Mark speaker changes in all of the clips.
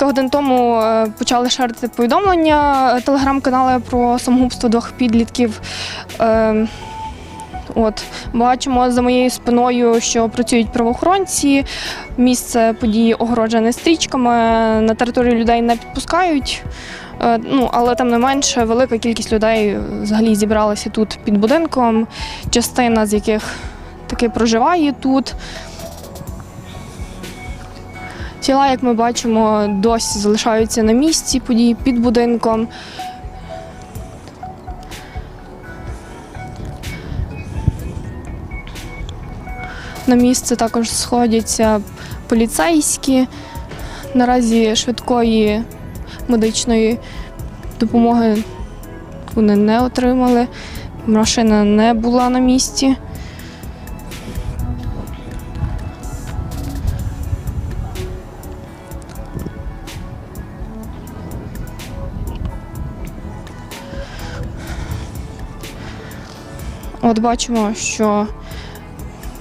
Speaker 1: Годин тому е, почали шарити повідомлення е, телеграм-канали про самогубство двох підлітків. Е, От бачимо за моєю спиною, що працюють правоохоронці. Місце події огороджене стрічками. На територію людей не підпускають. Ну, але тим не менше, велика кількість людей взагалі зібралася тут під будинком. Частина з яких таки проживає тут. Тіла, як ми бачимо, досі залишаються на місці події під будинком. На місце також сходяться поліцейські. Наразі швидкої медичної допомоги вони не отримали. Машина не була на місці. От бачимо, що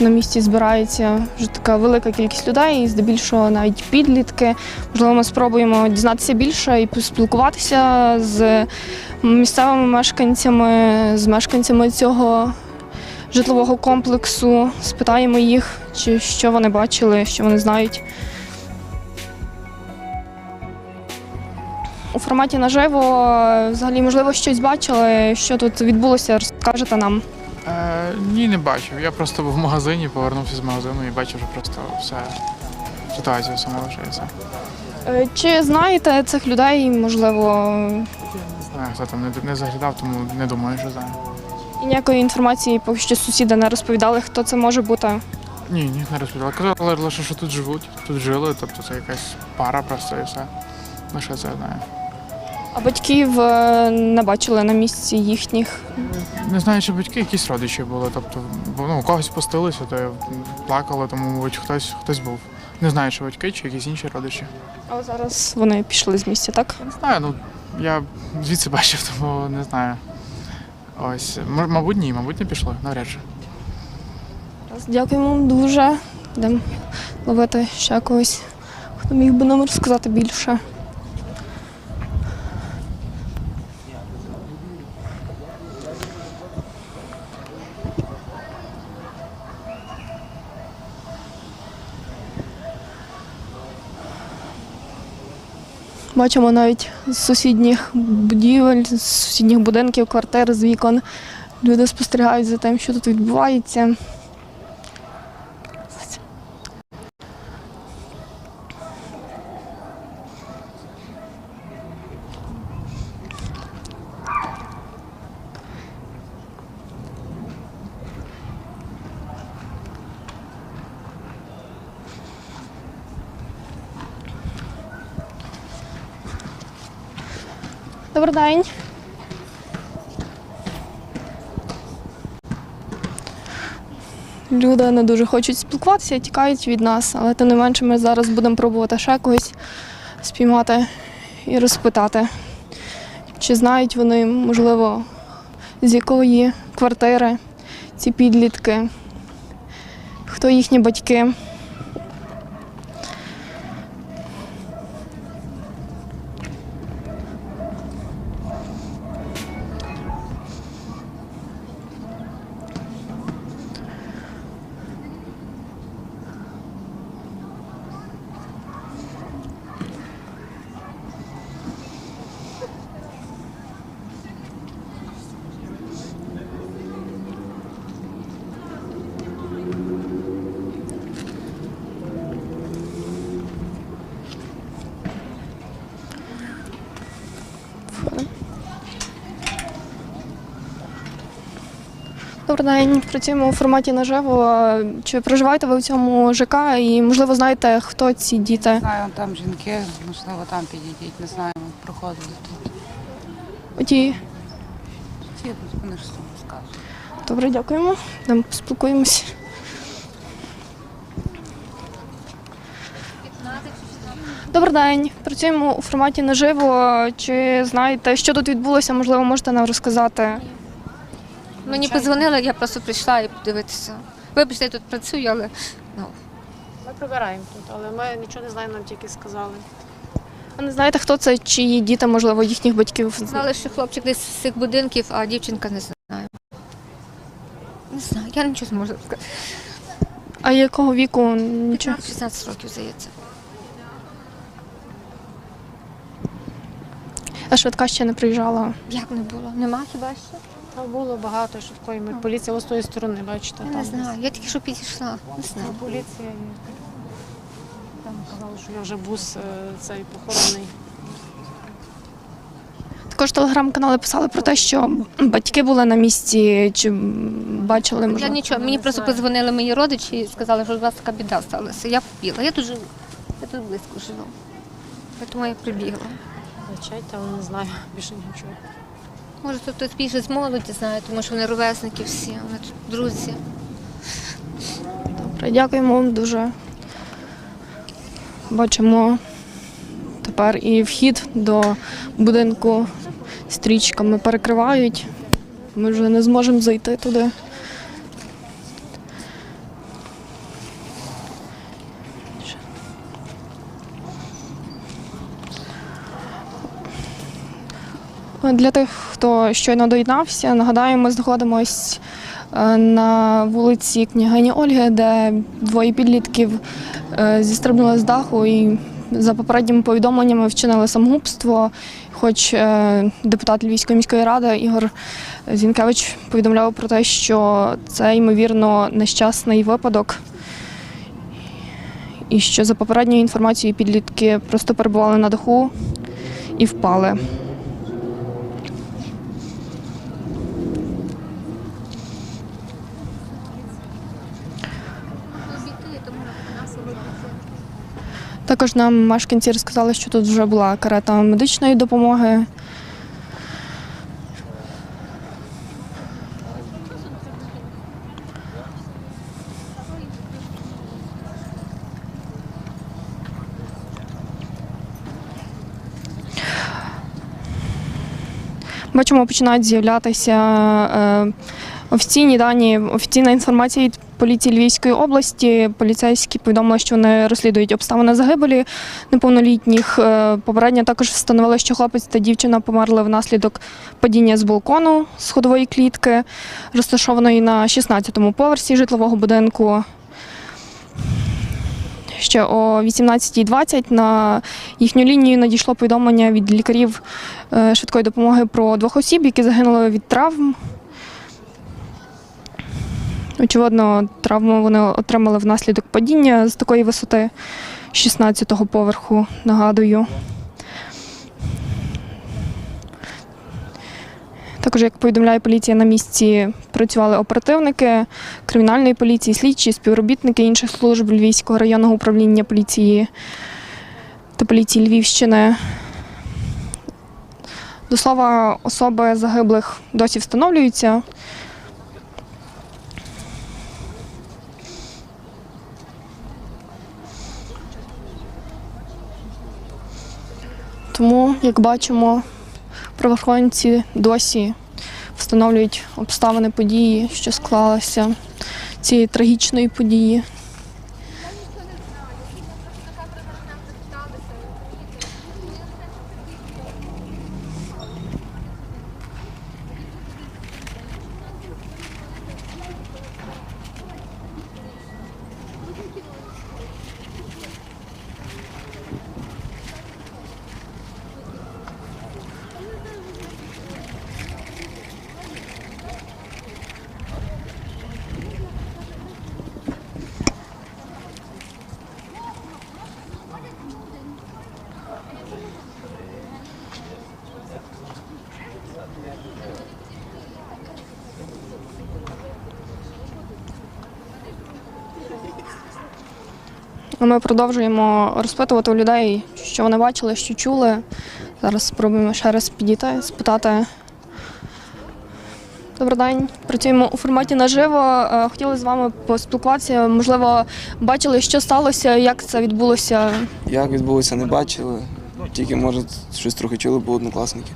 Speaker 1: на місці збирається вже така велика кількість людей, і здебільшого навіть підлітки. Можливо, ми спробуємо дізнатися більше і поспілкуватися з місцевими мешканцями, з мешканцями цього житлового комплексу. Спитаємо їх, чи що вони бачили, що вони знають. У форматі наживо взагалі, можливо, щось бачили, що тут відбулося, розкажете нам.
Speaker 2: Ні, не бачив. Я просто був в магазині, повернувся з магазину і бачив вже просто все ситуацію лише і все.
Speaker 1: Е, Чи знаєте цих людей, можливо,
Speaker 2: Не знаю, хто там не, не заглядав, тому не думаю, що знаю.
Speaker 1: і ніякої інформації поки що сусіди не розповідали, хто це може бути?
Speaker 2: Ні, ні, не розповідав. Казали лише, що тут живуть, тут жили, тобто це якась пара просто і все. Ну що це знаю.
Speaker 1: А батьків е, не бачили на місці їхніх.
Speaker 2: Не знаю, чи батьки якісь родичі були. Тобто, ну, у когось пустилися, то плакали, тому, мабуть, хтось, хтось був. Не знаю, чи батьки, чи якісь інші родичі.
Speaker 1: А зараз вони пішли з місця, так?
Speaker 2: Не знаю, ну я звідси бачив, тому не знаю. Ось, мабуть, ні, мабуть, не пішло, навряд чи.
Speaker 1: Дякуємо вам дуже. Йдемо ловити ще когось. Хто міг би нам розказати більше? Бачимо навіть з сусідніх будівель, з сусідніх будинків, квартир, з вікон. Люди спостерігають за тим, що тут відбувається. Добрий день. Люди не дуже хочуть спілкуватися, тікають від нас, але тим не менше ми зараз будемо пробувати ще когось спіймати і розпитати, чи знають вони, можливо, з якої квартири ці підлітки, хто їхні батьки. Добрий день, працюємо у форматі наживо. Чи проживаєте ви в цьому ЖК і, можливо, знаєте, хто ці діти?
Speaker 3: Знаю, там жінки, можливо, там підійдіть, не знаю, ми проходили тут.
Speaker 1: Оті.
Speaker 3: Ті, вони ж саме скажуть.
Speaker 1: Добре, дякуємо. Йдемо поспілкуємося. Добрий день. Працюємо у форматі наживо. Чи знаєте, що тут відбулося? Можливо, можете нам розказати?
Speaker 4: Мені подзвонили, я просто прийшла і подивитися. Вибачте, я тут працюю, але ну,
Speaker 5: Ми прибираємо тут, але ми нічого не знаємо, нам тільки сказали.
Speaker 1: А не знаєте, хто це, чиї діти, можливо, їхніх батьків?
Speaker 4: Знали, що хлопчик десь з цих будинків, а дівчинка не знаю. Не знаю, я нічого не можу сказати.
Speaker 1: А якого віку? Нічого.
Speaker 4: 16 років, здається.
Speaker 1: А швидка ще не приїжджала.
Speaker 4: Як не було? Нема хіба що?
Speaker 5: Та було багато швидкої. Ми поліція ось з тої сторони, бачите.
Speaker 4: Я
Speaker 5: там
Speaker 4: не знаю. Я тільки що підійшла. Не знаю.
Speaker 5: Поліція і там казали, що я вже бус е, цей похоронений.
Speaker 1: Також телеграм-канали писали про те, що батьки були на місці, чи бачили
Speaker 4: Я
Speaker 1: можливо.
Speaker 4: нічого, мені просто подзвонили мої родичі і сказали, що у вас така біда сталася. Я побігла. Я тут живу. Я тут близько живу. Тому я прибігла.
Speaker 5: Лечать, але не знаю більше нічого.
Speaker 4: Може, тут хтось більше з молоді знає, тому що вони ровесники всі, вони тут друзі.
Speaker 1: Добре, Дякуємо вам дуже. Бачимо тепер і вхід до будинку стрічками перекривають. Ми вже не зможемо зайти туди. Для тих, хто щойно доєднався, нагадаю, ми знаходимось е, на вулиці княгині Ольги, де двоє підлітків е, зістрибнули з даху і за попередніми повідомленнями вчинили самогубство. Хоч е, депутат Львівської міської ради Ігор Зінкевич повідомляв про те, що це ймовірно нещасний випадок. І що за попередньою інформацією підлітки просто перебували на даху і впали. Також нам мешканці розказали, що тут вже була карета медичної допомоги. Бачимо, починають з'являтися е, офіційні дані, офіційна інформація поліції Львівської області. Поліцейські повідомили, що вони розслідують обставини загибелі неповнолітніх. Е, Попередньо також встановили, що хлопець та дівчина померли внаслідок падіння з балкону з ходової клітки, розташованої на 16-му поверсі житлового будинку. Ще о 18.20 на їхню лінію надійшло повідомлення від лікарів е, швидкої допомоги про двох осіб, які загинули від травм. Очевидно, травму вони отримали внаслідок падіння з такої висоти 16-го поверху, нагадую. Також, як повідомляє поліція, на місці працювали оперативники кримінальної поліції, слідчі, співробітники інших служб Львівського районного управління поліції та поліції Львівщини. До слова, особи загиблих досі встановлюються. Тому, як бачимо, правоохоронці досі встановлюють обставини події, що склалися цієї трагічної події. Ми продовжуємо розпитувати у людей, що вони бачили, що чули. Зараз спробуємо ще раз підійти, спитати. Добрий день. Працюємо у форматі наживо. Е, Хотіли з вами поспілкуватися. Можливо, бачили, що сталося, як це відбулося.
Speaker 6: Як відбулося, не бачили. Тільки, може, щось трохи чули, бо однокласники.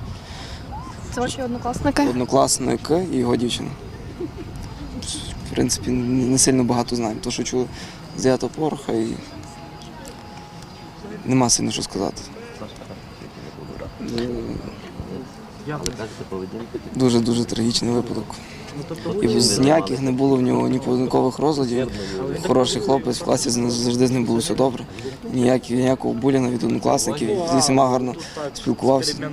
Speaker 1: Це ваші однокласники.
Speaker 6: Однокласник і його дівчина. В принципі, не сильно багато знаємо. То, що чули 9 поверха і нема сильно що сказати. Дуже дуже трагічний випадок. І з ніяких не було в нього ні поведінкових розладів. Хороший хлопець в класі завжди з ним було все добре. Ніякі, ніякого булінга від однокласників. З усіма гарно спілкувався.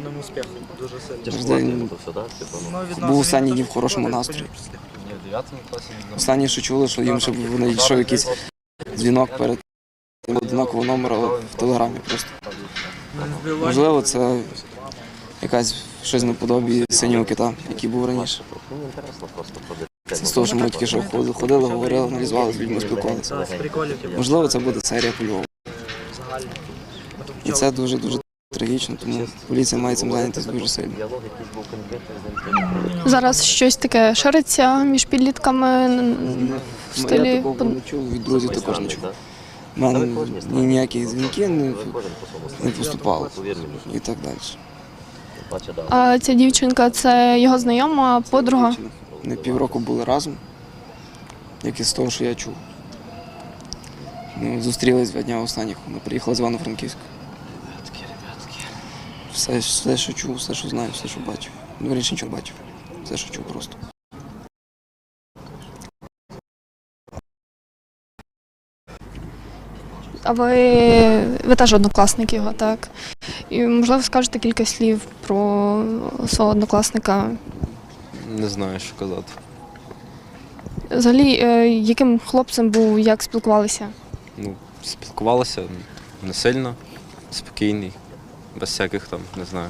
Speaker 6: Був останній дні в хорошому настрої. Останнє, що чули, що їм ще надійшов якийсь дзвінок перед одинакового номера в телеграмі просто. Можливо, це якась щось наподобі синього кита, який був раніше. Це з того, що ми тільки що ходили, говорили, аналізували, з людьми спілкувалися. Можливо, це буде серія по Львову. І це дуже дуже трагічно, тому поліція має цим зайнятися дуже сильно.
Speaker 1: Зараз щось таке шириться між підлітками в
Speaker 6: Я такого не чув, від друзів також не чув. У мене ні- ніякі дзвінки не, не поступали і так далі.
Speaker 1: А ця дівчинка це його знайома, подруга.
Speaker 6: Ми півроку були разом, як і з того, що я чув. Ну, зустрілись два дня останніх. Вона приїхала з Івано-Франківська. Все, все, що чув, все, що знаю, все, що бачив. Ну, річ нічого бачив. Все, що чув просто.
Speaker 1: А ви, ви теж однокласник його, так? І можливо скажете кілька слів про свого однокласника.
Speaker 7: Не знаю, що казати.
Speaker 1: Взагалі, е, яким хлопцем був, як спілкувалися?
Speaker 7: Ну, спілкувалися не сильно, спокійний, без всяких там, не знаю.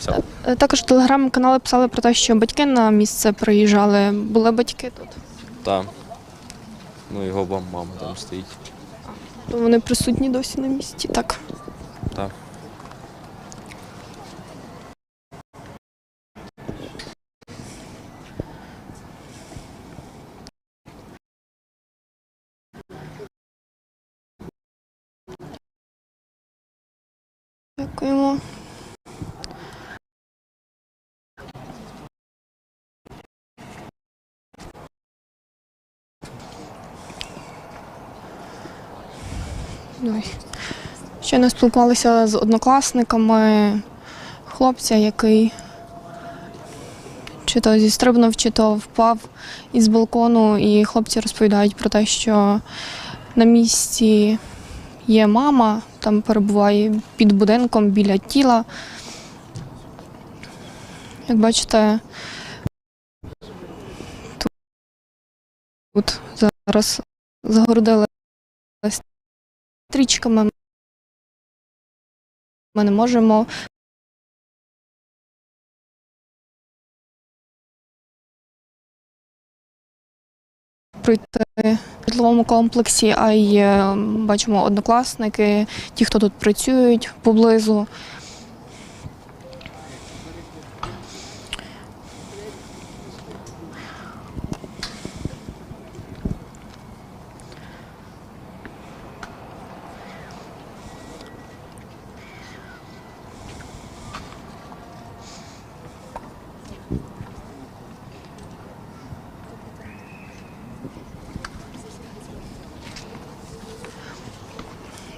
Speaker 7: Все.
Speaker 1: Е, Також в телеграм-канали писали про те, що батьки на місце приїжджали. Були батьки тут.
Speaker 7: Та. Ну, його мама там стоїть.
Speaker 1: То вони присутні досі на місці. Так.
Speaker 7: Та.
Speaker 1: Дякуємо. Ой. Щойно спілкувалися з однокласниками хлопця, який чи то зістрибнув, чи то впав із балкону, і хлопці розповідають про те, що на місці є мама, там перебуває під будинком біля тіла. Як бачите, тут зараз загородили стрічками. Ми не можемо пройти в житловому комплексі, а й е, бачимо однокласники, ті, хто тут працюють поблизу.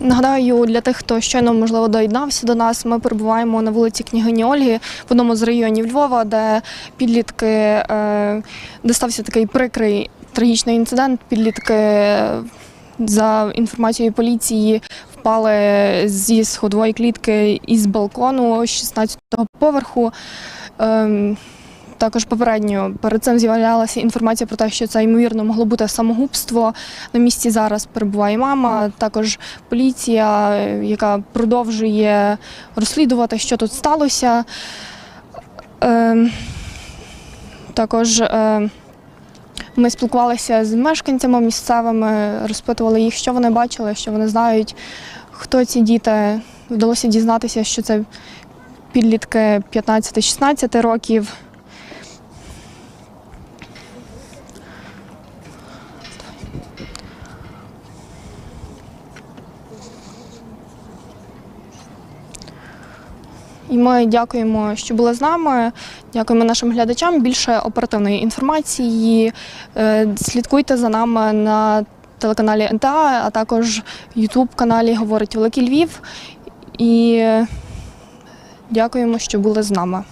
Speaker 1: Нагадаю, для тих, хто щойно можливо доєднався до нас, ми перебуваємо на вулиці Княгині Ольги в одному з районів Львова, де підлітки, е, де стався такий прикрий трагічний інцидент. Підлітки, е, за інформацією поліції, впали зі сходової клітки із балкону 16-го поверху. Ем, Також попередньо перед цим з'являлася інформація про те, що це ймовірно могло бути самогубство. На місці зараз перебуває мама, також поліція, яка продовжує розслідувати, що тут сталося. Е, Також е, ми спілкувалися з мешканцями місцевими, розпитували їх, що вони бачили, що вони знають, хто ці діти. Вдалося дізнатися, що це підлітки 15-16 років. І ми дякуємо, що були з нами. Дякуємо нашим глядачам. Більше оперативної інформації. Е, Слідкуйте за нами на телеканалі НТА, а також Ютуб каналі Говорить Великий Львів. і дякуємо, що були з нами.